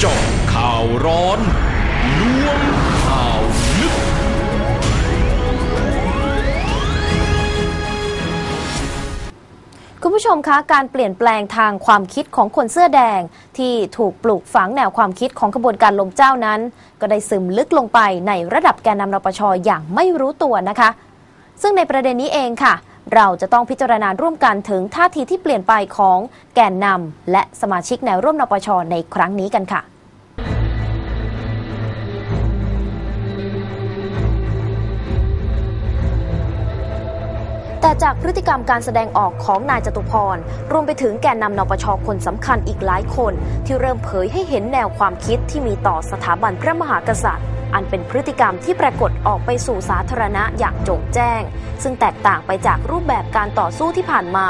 เจาะข่าวร้อนล้วงข่าวลึก คุณผู้ชมคะการเปลี่ยนแปลงทางความคิดของคนเสื้อแดง ที่ถูกปลูกฝังแนวความคิดของขบวนการลมเจ้านั้น ก็ได้ซึมลึกลงไปในระดับแกนนำนปชอย่างไม่รู้ตัวนะคะ ซึ่งในประเด็นนี้เองค่ะ เราจะต้องพิจารณาร่วมกันถึงท่าทีที่เปลี่ยนไปของแกนนำและสมาชิกแนวร่วมนปชในครั้งนี้กันค่ะแต่จากพฤติกรรมการแสดงออกของนายจตุพร รวมไปถึงแกนนำนปชคนสำคัญอีกหลายคน ที่เริ่มเผยให้เห็นแนวความคิดที่มีต่อสถาบันพระมหากษัตริย์ อันเป็นพฤติกรรมที่ปรากฏออกไปสู่สาธารณะอย่างโจ่งแจ้ง ซึ่งแตกต่างไปจากรูปแบบการต่อสู้ที่ผ่านมา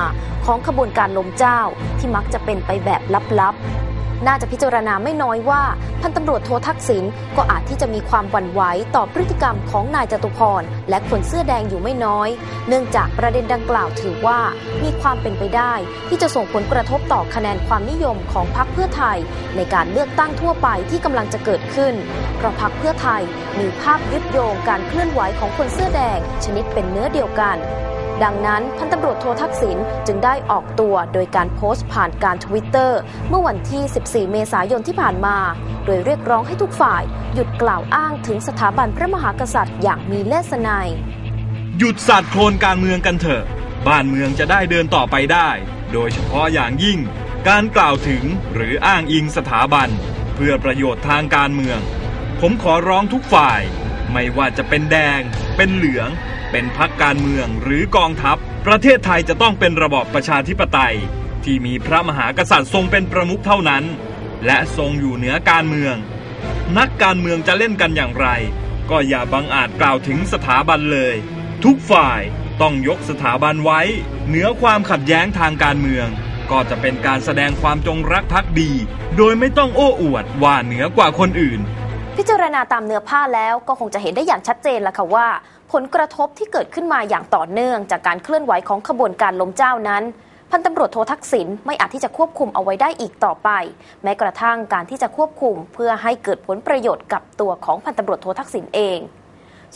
ของขบวนการลมเจ้าที่มักจะเป็นไปแบบลับๆ น่าจะพิจารณาไม่น้อยว่า พันตำรวจโททักษิณก็อาจที่จะมีความหวั่นไหวต่อพฤติกรรมของนายจตุพรและคนเสื้อแดงอยู่ไม่น้อย เนื่องจากประเด็นดังกล่าวถือว่ามีความเป็นไปได้ ที่จะส่งผลกระทบต่อคะแนนความนิยมของพรรคเพื่อไทย ในการเลือกตั้งทั่วไปที่กำลังจะเกิดขึ้น เพราะพรรคเพื่อไทยมีภาพยึดโยงการเคลื่อนไหวของคนเสื้อแดง ชนิดเป็นเนื้อเดียวกัน ดังนั้นพันตำรวจโททักษิณจึงได้ออกตัวโดยการโพสต์ผ่านการทวิตเตอร์เมื่อวันที่ 14 เมษายนที่ผ่านมา โดยเรียกร้องให้ทุกฝ่าย หยุดกล่าวอ้างถึงสถาบันพระมหากษัตริย์อย่างมีเลสนัยหยุดสัตว์โคลนการเมืองกันเถอะ บ้านเมืองจะได้เดินต่อไปได้ โดยเฉพาะอย่างยิ่ง การกล่าวถึงหรืออ้างอิงสถาบัน เพื่อประโยชน์ทางการเมือง ผมขอร้องทุกฝ่าย ไม่ว่าจะเป็นแดง เป็นเหลือง เป็นพักการเมืองหรือกองทัพ ประเทศไทยจะต้องเป็นระบอบประชาธิปไตย ที่มีพระมหากษัตริย์ทรงเป็นประมุขเท่านั้น และทรงอยู่เหนือการเมือง นักการเมืองจะเล่นกันอย่างไร ก็อย่าบังอาจกล่าวถึงสถาบันเลย ทุกฝ่ายต้องยกสถาบันไว้ เหนือความขัดแย้งทางการเมือง ก็จะเป็นการแสดงความจงรักภักดี โดยไม่ต้องโอ้อวดว่าเหนือกว่าคนอื่น พิจารณาตามเนื้อผ้าแล้วก็คงจะเห็นได้อย่างชัดเจนแล้วค่ะว่า ผลกระทบที่เกิดขึ้นมาอย่างต่อเนื่องจากการเคลื่อนไหวของขบวนการล้มเจ้านั้น พันตำรวจโททักษิณไม่อาจที่จะควบคุมเอาไว้ได้อีกต่อไป แม้กระทั่งการที่จะควบคุม เพื่อให้เกิดผลประโยชน์กับตัวของพันตำรวจโททักษิณเอง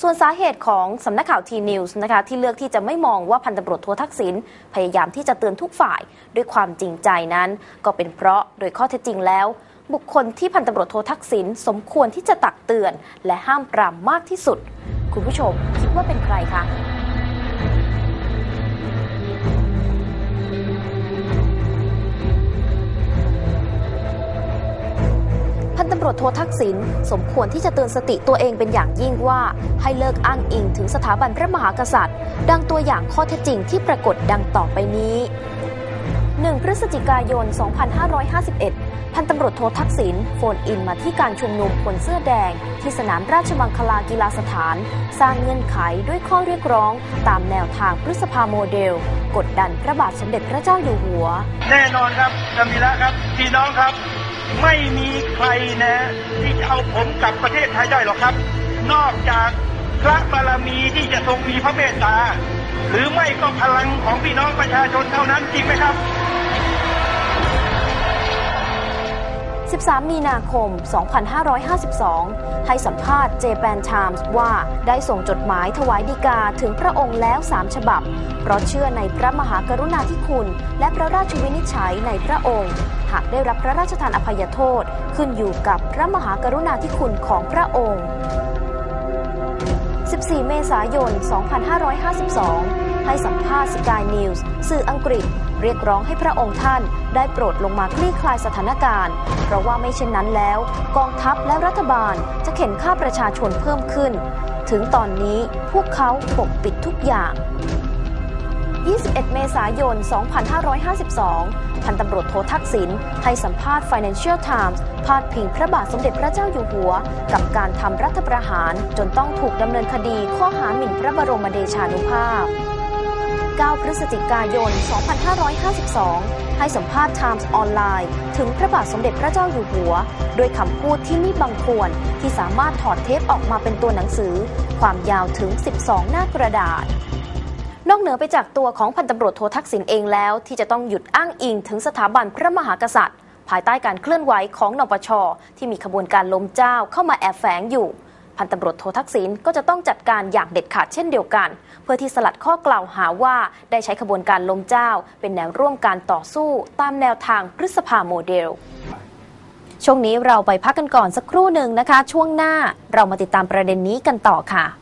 ส่วนสาเหตุของสำนักข่าวทีนิวส์นะคะที่เลือกที่จะไม่มองว่าพันตำรวจโททักษิณพยายามที่จะเตือนทุกฝ่าย ด้วยความจริงใจนั้น ก็เป็นเพราะโดยข้อเท็จจริงแล้ว บุคคลที่พันตำรวจโททักษิณสมควรที่จะตักเตือน และห้ามปรามมากที่สุด คุณผู้ชมคิดว่าเป็นใครคะพันตำรวจโททักษิณสมควรที่จะเตือนสติตัวเองเป็นอย่างยิ่งว่า ให้เลิกอ้างอิงถึงสถาบันพระมหากษัตริย์ ดังตัวอย่างข้อเท็จจริงที่ปรากฏดังต่อไปนี้ 1 พฤศจิกายน 2551 พันตำรวจโททักษิณโฟนอินมาที่การชุมนุมคนเสื้อแดง ที่สนามราชมังคลากีฬาสถาน สร้างเงื่อนไขด้วยข้อเรียกร้อง ตามแนวทางพฤษภาโมเดล กดดันพระบาทสมเด็จพระเจ้าอยู่หัว แน่นอนครับจำมีละครับพี่น้องครับ ไม่มีใครนะ ที่จะเอาผมกลับประเทศไทยได้หรอกครับ นอกจากพระบารมีที่จะทรงมีพระเมตตาหรือไม่ก็พลังของพี่น้องประชาชนเท่านั้นจริงไหมครับ 13 มีนาคม 2552 ให้สัมภาษณ์เจแปนไทมส์ว่าได้ส่งจดหมายถวายดีกาถึงพระองค์แล้ว 3 ฉบับ เพราะเชื่อในพระมหากรุณาธิคุณ และพระราชวินิจฉัยในพระองค์ หากได้รับพระราชทานอภัยโทษ ขึ้นอยู่กับพระมหากรุณาธิคุณของพระองค์ 14 เมษายน 2552 ให้สัมภาษณ์สกายนิวส์สื่ออังกฤษ เรียกร้องให้พระองค์ท่านได้โปรดลงมาคลี่คลายสถานการณ์ เพราะว่าไม่เช่นนั้นแล้ว กองทัพและรัฐบาลจะเข็นค่าประชาชนเพิ่มขึ้น ถึงตอนนี้พวกเขาปกปิดทุกอย่าง21 เมษายน 2552 พันตำรวจโททักษิณให้สัมภาษณ์ Financial Times พาดพิงพระบาทสมเด็จพระเจ้าอยู่หัว กับการทำรัฐประหารจนต้องถูกดำเนินคดีข้อหาหมิ่นพระบรมเดชานุภาพ 9 พฤศจิกายน 2552 ให้สัมภาษณ์ Times ออนไลน์ ถึงพระบาทสมเด็จพระเจ้าอยู่หัวโดยคำพูดที่มิบังควรที่สามารถถอดเทปออกมาเป็นตัวหนังสือ ความยาวถึง 12 หน้ากระดาษนอกเหนือไปจากตัวของพันตำรวจโททักษิณเองแล้ว ที่จะต้องหยุดอ้างอิงถึงสถาบันพระมหากษัตริย์ ภายใต้การเคลื่อนไหวของนปช ที่มีขบวนการล้มเจ้าเข้ามาแอบแฝงอยู่ พันตำรวจโททักษิณก็จะต้องจัดการอย่างเด็ดขาดเช่นเดียวกัน เพื่อที่สลัดข้อกล่าวหาว่าได้ใช้ขบวนการล้มเจ้า เป็นแนวร่วมการต่อสู้ ตามแนวทางพฤษภาโมเดลช่วงนี้เราไปพักกันก่อนสักครู่หนึ่งนะคะ ช่วงหน้าเรามาติดตามประเด็นนี้กันต่อค่ะ